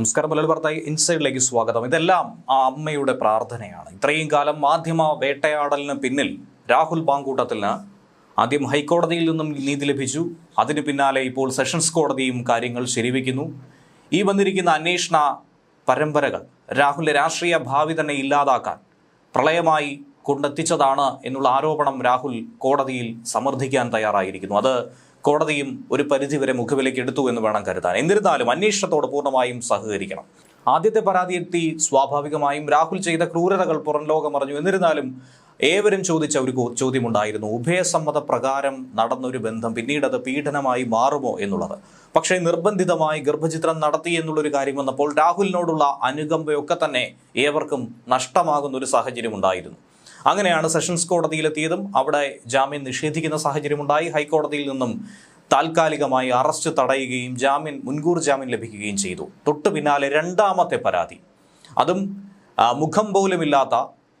നമസ്കാരം. മലയാളി വാർത്തായി ഇൻസൈഡിലേക്ക് സ്വാഗതം. ഇതെല്ലാം ആ അമ്മയുടെ പ്രാർത്ഥനയാണ്. ഇത്രയും കാലം മാധ്യമ വേട്ടയാടലിന് പിന്നിൽ രാഹുൽ ബാങ്കൂട്ടത്തിന് ആദ്യം ഹൈക്കോടതിയിൽ നിന്നും നീതി ലഭിച്ചു. അതിന് പിന്നാലെ ഇപ്പോൾ സെഷൻസ് കോടതിയും കാര്യങ്ങൾ ശരിവയ്ക്കുന്നു ഈ വന്നിരിക്കുന്ന അന്വേഷണ പരമ്പരകൾ രാഹുലിന്റെ രാഷ്ട്രീയ ഭാവി തന്നെ ഇല്ലാതാക്കാൻ പ്രളയമായി കൊണ്ടെത്തിച്ചതാണ് എന്നുള്ള ആരോപണം രാഹുൽ കോടതിയിൽ സമർത്ഥിക്കാൻ തയ്യാറായിരിക്കുന്നു. അത് കോടതിയും ഒരു പരിധിവരെ മുഖവിലേക്ക് എടുത്തു എന്ന് വേണം കരുതാൻ. എന്നിരുന്നാലും അന്വേഷണത്തോട് പൂർണമായും സഹകരിക്കണം. ആദ്യത്തെ പരാതി എത്തി സ്വാഭാവികമായും രാഹുൽ ചെയ്ത ക്രൂരതകൾ പുറം ലോകം അറിഞ്ഞു. എന്നിരുന്നാലും ഏവരും ചോദിച്ച ഒരു ചോദ്യമുണ്ടായിരുന്നു. ഉഭയസമ്മത പ്രകാരം നടന്നൊരു ബന്ധം പിന്നീട് അത് പീഡനമായി മാറുമോ എന്നുള്ളത്. പക്ഷേ നിർബന്ധിതമായി ഗർഭചിത്രം നടത്തി എന്നുള്ളൊരു കാര്യം വന്നപ്പോൾ രാഹുലിനോടുള്ള അനുകമ്പയൊക്കെ തന്നെ ഏവർക്കും നഷ്ടമാകുന്ന ഒരു സാഹചര്യം ഉണ്ടായിരുന്നു അങ്ങനെയാണ് സെഷൻസ് കോടതിയിലെത്തിയതും അവിടെ ജാമ്യം നിഷേധിക്കുന്ന സാഹചര്യമുണ്ടായി ഹൈക്കോടതിയിൽ നിന്നും താൽക്കാലികമായി അറസ്റ്റ് തടയുകയും ജാമ്യം മുൻകൂർ ജാമ്യം ലഭിക്കുകയും ചെയ്തു. തൊട്ടു പിന്നാലെ രണ്ടാമത്തെ പരാതി. അതും മുഖം പോലുമില്ലാത്ത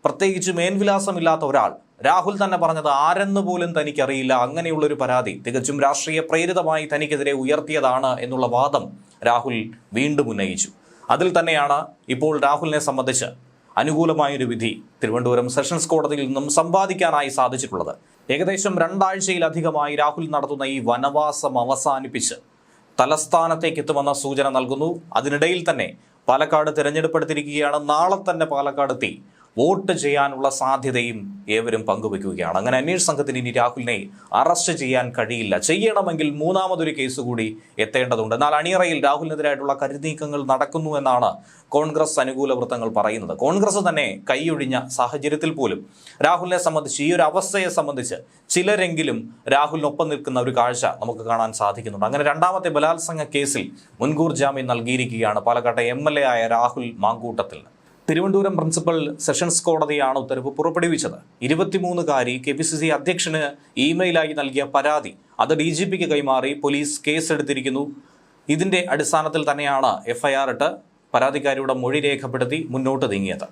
പ്രത്യേകിച്ച് മേൻവിലാസമില്ലാത്ത ഒരാൾ. രാഹുൽ തന്നെ പറഞ്ഞത് ആരെന്ന് പോലും തനിക്കറിയില്ല. അങ്ങനെയുള്ളൊരു പരാതി തികച്ചും രാഷ്ട്രീയ പ്രേരിതമായി തനിക്കെതിരെ ഉയർത്തിയതാണ് എന്നുള്ള വാദം രാഹുൽ വീണ്ടും ഉന്നയിച്ചു. അതിൽ തന്നെയാണ് ഇപ്പോൾ രാഹുലിനെ സംബന്ധിച്ച് അനുകൂലമായൊരു വിധി തിരുവനന്തപുരം സെഷൻസ് കോടതിയിൽ നിന്നും സമ്പാദിക്കാനായി സാധിച്ചിട്ടുള്ളത്. ഏകദേശം രണ്ടാഴ്ചയിലധികമായി രാഹുൽ നടത്തുന്ന ഈ വനവാസം അവസാനിപ്പിച്ച് തലസ്ഥാനത്തേക്ക് എത്തുമെന്ന സൂചന നൽകുന്നു. അതിനിടയിൽ തന്നെ പാലക്കാട് തിരഞ്ഞെടുപ്പെടുത്തിയിരിക്കുകയാണ് നാളെ തന്നെ പാലക്കാട് എത്തി വോട്ട് ചെയ്യാനുള്ള സാധ്യതയും ഏവരും പങ്കുവെക്കുകയാണ്. അങ്ങനെ അന്വേഷണ സംഘത്തിന് ഇനി രാഹുലിനെ അറസ്റ്റ് ചെയ്യാൻ കഴിയില്ല. ചെയ്യണമെങ്കിൽ മൂന്നാമതൊരു കേസ് കൂടി എത്തേണ്ടതുണ്ട്. എന്നാൽ അണിയറയിൽ രാഹുലിനെതിരായിട്ടുള്ള കരുനീക്കങ്ങൾ നടക്കുന്നു എന്നാണ് കോൺഗ്രസ് അനുകൂല വൃത്തങ്ങൾ പറയുന്നത്. കോൺഗ്രസ് തന്നെ കൈയൊഴിഞ്ഞ സാഹചര്യത്തിൽ പോലും രാഹുലിനെ സംബന്ധിച്ച് ഈ ഒരു അവസ്ഥയെ സംബന്ധിച്ച് ചിലരെങ്കിലും രാഹുലിനൊപ്പം നിൽക്കുന്ന ഒരു കാഴ്ച നമുക്ക് കാണാൻ സാധിക്കുന്നുണ്ട്. അങ്ങനെ രണ്ടാമത്തെ ബലാത്സംഗ കേസിൽ മുൻകൂർ ജാമ്യം നൽകിയിരിക്കുകയാണ്. പാലക്കാട്ടെ എം ആയ രാഹുൽ മാങ്കൂട്ടത്തിൽ. തിരുവനന്തപുരം പ്രിൻസിപ്പൽ സെഷൻസ് കോടതിയാണ് ഉത്തരവ് പുറപ്പെടുവിച്ചത്. ഇരുപത്തിമൂന്നുകാരി കെ പി സി സി അധ്യക്ഷന് ഇമെയിലായി നൽകിയ പരാതി അത് ഡി ജി പിക്ക് കൈമാറി പോലീസ് കേസെടുത്തിരിക്കുന്നു. ഇതിന്റെ അടിസ്ഥാനത്തിൽ തന്നെയാണ് എഫ്ഐആർ ഇട്ട് പരാതിക്കാരിയുടെ മൊഴി രേഖപ്പെടുത്തി മുന്നോട്ട് നീങ്ങിയത്.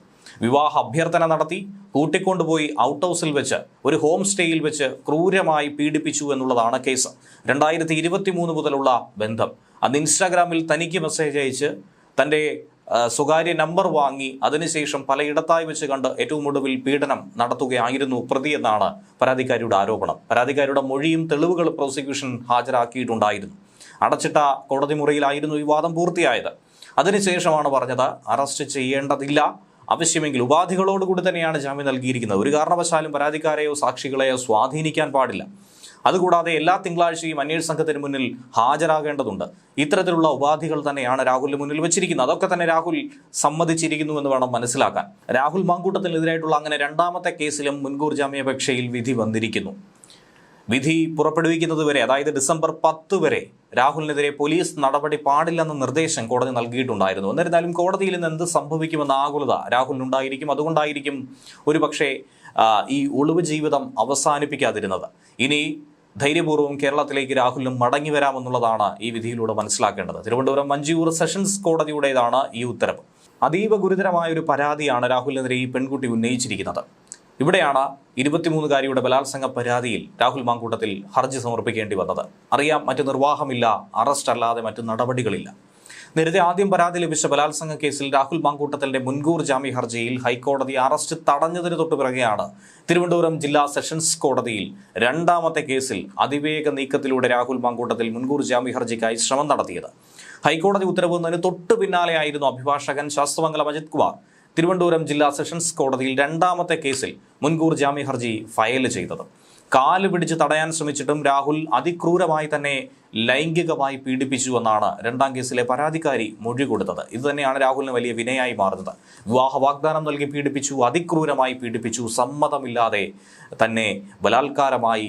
വിവാഹ അഭ്യർത്ഥന നടത്തി കൂട്ടിക്കൊണ്ടുപോയി ഔട്ട് ഹൗസിൽ വെച്ച് ഒരു ഹോം സ്റ്റേയിൽ വെച്ച് ക്രൂരമായി പീഡിപ്പിച്ചു എന്നുള്ളതാണ് കേസ്. രണ്ടായിരത്തി ഇരുപത്തി മൂന്ന് മുതലുള്ള ബന്ധം. അന്ന് ഇൻസ്റ്റാഗ്രാമിൽ തനിക്ക് മെസ്സേജ് അയച്ച് തന്റെ സ്വകാര്യ നമ്പർ വാങ്ങി അതിനുശേഷം പലയിടത്തായി വെച്ച് കണ്ട് ഏറ്റവും ഒടുവിൽ പീഡനം നടത്തുകയായിരുന്നു പ്രതി എന്നാണ് പരാതിക്കാരിയുടെ ആരോപണം. പരാതിക്കാരിയുടെ മൊഴിയും തെളിവുകൾ പ്രോസിക്യൂഷൻ ഹാജരാക്കിയിട്ടുണ്ടായിരുന്നു. അടച്ചിട്ട കോടതി മുറിയിലായിരുന്നു ഈ വാദം പൂർത്തിയായത്. അതിനുശേഷമാണ് പറഞ്ഞത് അറസ്റ്റ് ചെയ്യേണ്ടതില്ല. ആവശ്യമെങ്കിൽ ഉപാധികളോടുകൂടി തന്നെയാണ് ജാമ്യം നൽകിയിരിക്കുന്നത്. ഒരു കാരണവശാലും പരാതിക്കാരെയോ സാക്ഷികളെയോ സ്വാധീനിക്കാൻ പാടില്ല. അതുകൂടാതെ എല്ലാ തിങ്കളാഴ്ചയും അന്വേഷണ സംഘത്തിന് മുന്നിൽ ഹാജരാകേണ്ടതുണ്ട്. ഇത്തരത്തിലുള്ള ഉപാധികൾ തന്നെയാണ് രാഹുലിന് മുന്നിൽ വെച്ചിരിക്കുന്നത്. അതൊക്കെ തന്നെ രാഹുൽ സമ്മതിച്ചിരിക്കുന്നു എന്ന് വേണം മനസ്സിലാക്കാൻ. രാഹുൽ മാങ്കൂട്ടത്തിനെതിരായിട്ടുള്ള അങ്ങനെ രണ്ടാമത്തെ കേസിലും മുൻകൂർ ജാമ്യാപേക്ഷയിൽ വിധി വന്നിരിക്കുന്നു. വിധി പുറപ്പെടുവിക്കുന്നത് വരെ അതായത് ഡിസംബർ പത്ത് വരെ രാഹുലിനെതിരെ പോലീസ് നടപടി പാടില്ലെന്ന നിർദ്ദേശം കോടതി നൽകിയിട്ടുണ്ടായിരുന്നു. എന്നിരുന്നാലും കോടതിയിൽ നിന്ന് എന്ത് സംഭവിക്കുമെന്ന ആകുലത രാഹുലിനുണ്ടായിരിക്കും. അതുകൊണ്ടായിരിക്കും ഒരുപക്ഷെ ഈ ഒളിവ് ജീവിതം അവസാനിപ്പിക്കാതിരുന്നത്. ഇനി ധൈര്യപൂർവം കേരളത്തിലേക്ക് രാഹുലിനും മടങ്ങി വരാമെന്നുള്ളതാണ് ഈ വിധിയിലൂടെ മനസ്സിലാക്കേണ്ടത്. തിരുവനന്തപുരം മഞ്ചൂർ സെഷൻസ് കോടതിയുടേതാണ് ഈ ഉത്തരവ്. അതീവ ഗുരുതരമായ ഒരു പരാതിയാണ് രാഹുലിനെതിരെ ഈ പെൺകുട്ടി ഉന്നയിച്ചിരിക്കുന്നത്. ഇവിടെയാണ് ഇരുപത്തിമൂന്നുകാരിയുടെ ബലാത്സംഗ പരാതിയിൽ രാഹുൽ മാങ്കൂട്ടത്തിൽ ഹർജി സമർപ്പിക്കേണ്ടി വന്നത്. അറിയാം മറ്റു നിർവാഹമില്ല അറസ്റ്റ് അല്ലാതെ മറ്റു നടപടികളില്ല. നേരത്തെ ആദ്യം പരാതി ലഭിച്ച ബലാത്സംഗ കേസിൽ രാഹുൽ മാങ്കൂട്ടത്തിന്റെ മുൻകൂർ ജാമ്യ ഹർജിയിൽ ഹൈക്കോടതി അറസ്റ്റ് തടഞ്ഞതിന് തൊട്ടു പിറകെയാണ് തിരുവനന്തപുരം ജില്ലാ സെഷൻസ് കോടതിയിൽ രണ്ടാമത്തെ കേസിൽ അതിവേഗ നീക്കത്തിലൂടെ രാഹുൽ മാങ്കൂട്ടത്തിൽ മുൻകൂർ ജാമ്യ ഹർജിക്കായി ശ്രമം നടത്തിയത്. ഹൈക്കോടതി ഉത്തരവ് വന്നതിന് തൊട്ടു പിന്നാലെയായിരുന്നു അഭിഭാഷകൻ ശാസ്ത്രമംഗലം അജിത് കുമാർ തിരുവനന്തപുരം ജില്ലാ സെഷൻസ് കോടതിയിൽ രണ്ടാമത്തെ കേസിൽ മുൻകൂർ ജാമ്യ ഹർജി ഫയൽ ചെയ്തത്. കാൽ പിടിച്ച് തടയാൻ ശ്രമിച്ചിട്ടും രാഹുൽ അതിക്രൂരമായി തന്നെ ലൈംഗികമായി പീഡിപ്പിച്ചു എന്നാണ് രണ്ടാം കേസിലെ പരാതിക്കാരി മൊഴി കൊടുത്തത്. ഇത് തന്നെയാണ് രാഹുലിന് വലിയ വിനയായി മാറുന്നത്. വിവാഹ വാഗ്ദാനം നൽകി പീഡിപ്പിച്ചു അതിക്രൂരമായി പീഡിപ്പിച്ചു സമ്മതമില്ലാതെ തന്നെ ബലാത്കാരമായി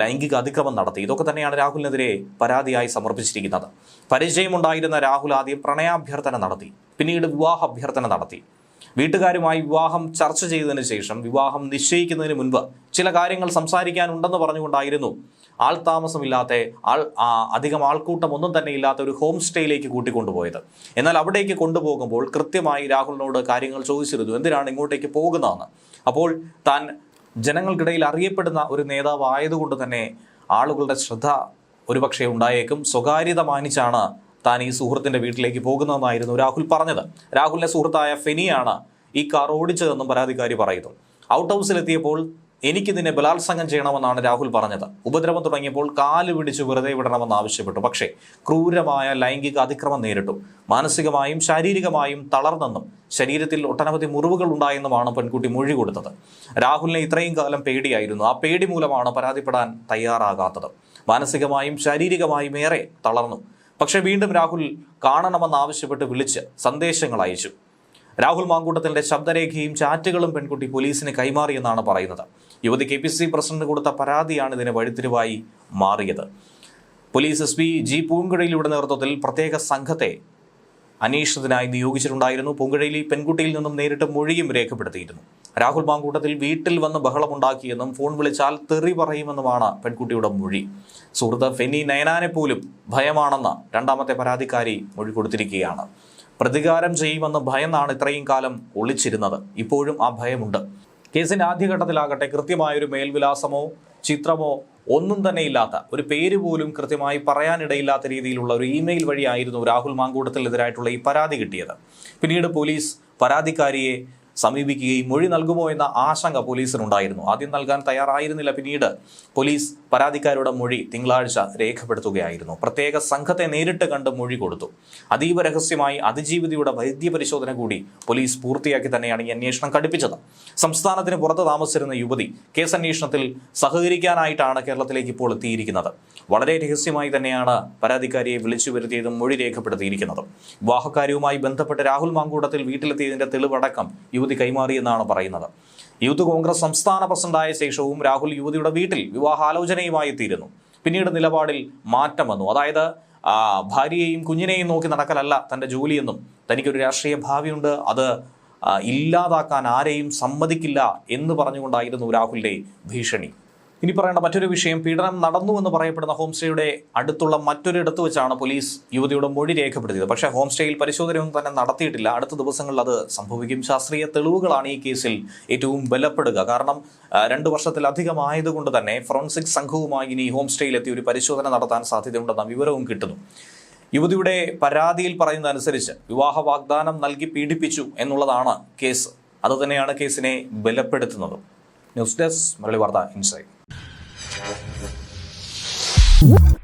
ലൈംഗിക അതിക്രമം നടത്തി. ഇതൊക്കെ തന്നെയാണ് രാഹുലിനെതിരെ പരാതിയായി സമർപ്പിച്ചിരിക്കുന്നത്. പരിചയമുണ്ടായിരുന്ന രാഹുൽ ആദ്യം പ്രണയാഭ്യർത്ഥന നടത്തി പിന്നീട് വിവാഹ അഭ്യർത്ഥന നടത്തി. വീട്ടുകാരുമായി വിവാഹം ചർച്ച ചെയ്തതിനു ശേഷം വിവാഹം നിശ്ചയിക്കുന്നതിന് മുൻപ് ചില കാര്യങ്ങൾ സംസാരിക്കാനുണ്ടെന്ന് പറഞ്ഞുകൊണ്ടായിരുന്നു ആൾ താമസമില്ലാത്ത ആൾ അധികം ആൾക്കൂട്ടം ഒന്നും തന്നെ ഇല്ലാത്ത ഒരു ഹോം സ്റ്റേയിലേക്ക് കൂട്ടിക്കൊണ്ടുപോയത്. എന്നാൽ അവിടേക്ക് കൊണ്ടുപോകുമ്പോൾ കൃത്യമായി രാഹുലിനോട് കാര്യങ്ങൾ ചോദിച്ചിരുന്നു എന്തിനാണ് ഇങ്ങോട്ടേക്ക് പോകുന്നതെന്ന്? അപ്പോൾ താൻ ജനങ്ങൾക്കിടയിൽ അറിയപ്പെടുന്ന ഒരു നേതാവ് ആയതുകൊണ്ട് തന്നെ ആളുകളുടെ ശ്രദ്ധ ഒരുപക്ഷെ ഉണ്ടായേക്കും. സ്വകാര്യത മാനിച്ചാണ് താൻ ഈ സുഹൃത്തിന്റെ വീട്ടിലേക്ക് പോകുന്നതെന്നായിരുന്നു രാഹുൽ പറഞ്ഞത്. രാഹുലിന്റെ സുഹൃത്തായ ഫെനിയാണ് ഈ കാർ ഓടിച്ചതെന്നും പരാതിക്കാരി പറയുന്നു. ഔട്ട് ഹൗസിലെത്തിയപ്പോൾ എനിക്ക് നിന്നെ ബലാത്സംഗം ചെയ്യണമെന്നാണ് രാഹുൽ പറഞ്ഞത്. ഉപദ്രവം തുടങ്ങിയപ്പോൾ കാൽ പിടിച്ച് വെറുതെ വിടണമെന്ന് ആവശ്യപ്പെട്ടു. പക്ഷേ ക്രൂരമായ ലൈംഗിക അതിക്രമം നേരിട്ടു. മാനസികമായും ശാരീരികമായും തളർന്നെന്നും ശരീരത്തിൽ ഒട്ടനവധി മുറിവുകൾ ഉണ്ടായെന്നുമാണ് പെൺകുട്ടി മൊഴി കൊടുത്തത്. രാഹുലിനെ ഇത്രയും കാലം പേടിയായിരുന്നു. ആ പേടി മൂലമാണ് പരാതിപ്പെടാൻ തയ്യാറാകാത്തത്. മാനസികമായും ശാരീരികമായും ഏറെ തളർന്നു. പക്ഷേ വീണ്ടും രാഹുൽ കാണണമെന്നാവശ്യപ്പെട്ട് വിളിച്ച് സന്ദേശങ്ങൾ അയച്ചു. രാഹുൽ മാങ്കൂട്ടത്തിന്റെ ശബ്ദരേഖയും ചാറ്റുകളും പെൺകുട്ടി പോലീസിന് കൈമാറിയെന്നാണ് പറയുന്നത്. യുവതി കെ പി സി പ്രസിഡന്റ് കൊടുത്ത പരാതിയാണ് ഇതിന് വഴിത്തിരിവായി മാറിയത്. പോലീസ് എസ് പി ജി പൂങ്കുഴയിലൂടെ നേതൃത്വത്തിൽ പ്രത്യേക സംഘത്തെ അന്വേഷണത്തിനായി നിയോഗിച്ചിട്ടുണ്ടായിരുന്നു. പൂങ്കുഴയിൽ പെൺകുട്ടിയിൽ നിന്നും നേരിട്ട് മൊഴിയും രേഖപ്പെടുത്തിയിരുന്നു. രാഹുൽ മാങ്കൂട്ടത്തിൽ വീട്ടിൽ വന്ന് ബഹളമുണ്ടാക്കിയെന്നും ഫോൺ വിളിച്ചാൽ തെറി പറയുമെന്നുമാണ് പെൺകുട്ടിയുടെ മൊഴി. സുഹൃത്ത് ഫെനി നയനാനെ പോലും ഭയമാണെന്ന് രണ്ടാമത്തെ പരാതിക്കാരി മൊഴി കൊടുത്തിരിക്കുകയാണ്. പ്രതികാരം ചെയ്യുമെന്ന ഭയന്നാണ് ഇത്രയും കാലം ഒളിച്ചിരുന്നത്. ഇപ്പോഴും ആ ഭയമുണ്ട്. കേസിന്റെ ആദ്യഘട്ടത്തിലാകട്ടെ കൃത്യമായൊരു മേൽവിലാസമോ ചിത്രമോ ഒന്നും തന്നെ ഇല്ലാത്ത ഒരു പേര് പോലും കൃത്യമായി പറയാനിടയില്ലാത്ത രീതിയിലുള്ള ഒരു ഇമെയിൽ വഴിയായിരുന്നു രാഹുൽ മാങ്കൂട്ടത്തിൽ മാങ്കൂട്ടത്തിനെതിരായിട്ടുള്ള ഈ പരാതി കിട്ടിയത്. പിന്നീട് പോലീസ് പരാതിക്കാരിയെ സമീപിക്കുകയും മൊഴി നൽകുമോ എന്ന ആശങ്ക പോലീസിനുണ്ടായിരുന്നു. ആദ്യം നൽകാൻ തയ്യാറായിരുന്നില്ല. പിന്നീട് പോലീസ് പരാതിക്കാരുടെ മൊഴി തിങ്കളാഴ്ച രേഖപ്പെടുത്തുകയായിരുന്നു. പ്രത്യേക സംഘത്തെ നേരിട്ട് കണ്ട് മൊഴി കൊടുത്തു. അതീവ രഹസ്യമായി അതിജീവിതയുടെ വൈദ്യ പരിശോധന കൂടി പോലീസ് പൂർത്തിയാക്കി തന്നെയാണ് ഈ അന്വേഷണം കടുപ്പിച്ചത് സംസ്ഥാനത്തിന് പുറത്ത് താമസിച്ചിരുന്ന യുവതി കേസ് അന്വേഷണത്തിൽ സഹകരിക്കാനായിട്ടാണ് കേരളത്തിലേക്ക് ഇപ്പോൾ എത്തിയിരിക്കുന്നത്. വളരെ രഹസ്യമായി തന്നെയാണ് പരാതിക്കാരിയെ വിളിച്ചു വരുത്തിയതും മൊഴി രേഖപ്പെടുത്തിയിരിക്കുന്നത്. വിവാഹക്കാരിയുമായി ബന്ധപ്പെട്ട് രാഹുൽ മാങ്കൂടത്തിൽ വീട്ടിലെത്തിയതിന്റെ തെളിവടക്കം യുവതി കൈമാറിയെന്നാണ് പറയുന്നത്. യൂത്ത് കോൺഗ്രസ് സംസ്ഥാന പ്രസിഡന്റായ ശേഷവും രാഹുൽ യുവതിയുടെ വീട്ടിൽ വിവാഹാലോചനയുമായി എത്തിയിരുന്നു പിന്നീട് നിലപാടിൽ മാറ്റം വന്നു. അതായത് ഭാര്യയെയും കുഞ്ഞിനെയും നോക്കി നടക്കലല്ല തന്റെ ജോലിയെന്നും തനിക്കൊരു രാഷ്ട്രീയ ഭാവിയുണ്ട് അത് ഇല്ലാതാക്കാൻ ആരെയും സമ്മതിക്കില്ല എന്ന് പറഞ്ഞുകൊണ്ടായിരുന്നു രാഹുലിന്റെ ഭീഷണി. ഇനി പറയേണ്ട മറ്റൊരു വിഷയം പീഡനം നടന്നു എന്ന് പറയപ്പെടുന്ന ഹോം സ്റ്റേയുടെ അടുത്തുള്ള മറ്റൊരിടത്ത് വെച്ചാണ് പോലീസ് യുവതിയുടെ മൊഴി രേഖപ്പെടുത്തിയത്. പക്ഷേ ഹോം സ്റ്റേയിൽ പരിശോധനയൊന്നും തന്നെ നടത്തിയിട്ടില്ല. അടുത്ത ദിവസങ്ങളിൽ അത് സംഭവിക്കും. ശാസ്ത്രീയ തെളിവുകളാണ് ഈ കേസിൽ ഏറ്റവും ബലപ്പെടുക. കാരണം രണ്ടു വർഷത്തിലധികമായതുകൊണ്ട് തന്നെ ഫോറൻസിക് സംഘവുമായി ഇനി ഹോം സ്റ്റേയിലെത്തി ഒരു പരിശോധന നടത്താൻ സാധ്യതയുണ്ടെന്ന വിവരവും കിട്ടുന്നു. യുവതിയുടെ പരാതിയിൽ പറയുന്നതനുസരിച്ച് വിവാഹ വാഗ്ദാനം നൽകി പീഡിപ്പിച്ചു എന്നുള്ളതാണ് കേസ്. അതുതന്നെയാണ് കേസിനെ ബലപ്പെടുത്തുന്നത്. ന്യൂസ് ഡെസ്ക് മുരളി വാർത്ത ഇൻസൈറ്റ്. Whoop.